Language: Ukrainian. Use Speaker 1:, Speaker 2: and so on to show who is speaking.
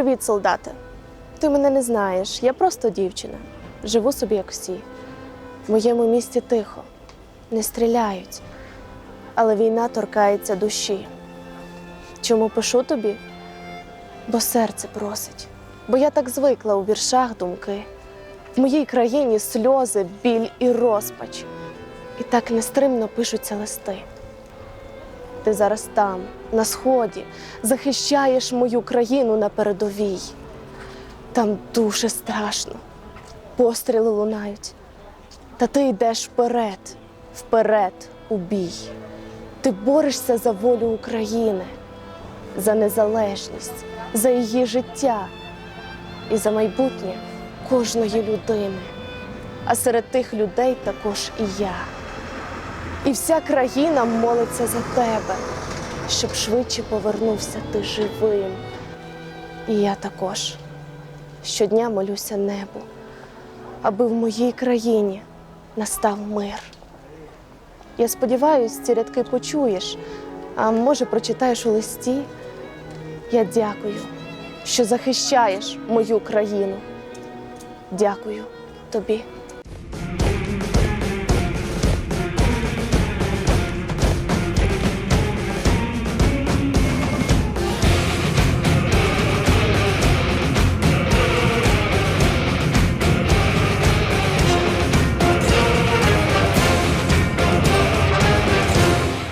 Speaker 1: Привіт, солдате. Ти мене не знаєш, я просто дівчина. Живу собі, як всі. В моєму місті тихо, не стріляють, але війна торкається душі. Чому пишу тобі? Бо серце просить, бо я так звикла у віршах думки. В моїй країні сльози, біль і розпач. І так нестримно пишуться листи. Ти зараз там, на сході, захищаєш мою країну на передовій. Там дуже страшно. Постріли лунають. Та ти йдеш вперед, вперед у бій. Ти борешся за волю України, за незалежність, за її життя і за майбутнє кожної людини. А серед тих людей також і я. І вся країна молиться за тебе, щоб швидше повернувся ти живим. І я також щодня молюся небу, аби в моїй країні настав мир. Я сподіваюся, ці рядки почуєш, а може, прочитаєш у листі. Я дякую, що захищаєш мою країну. Дякую тобі.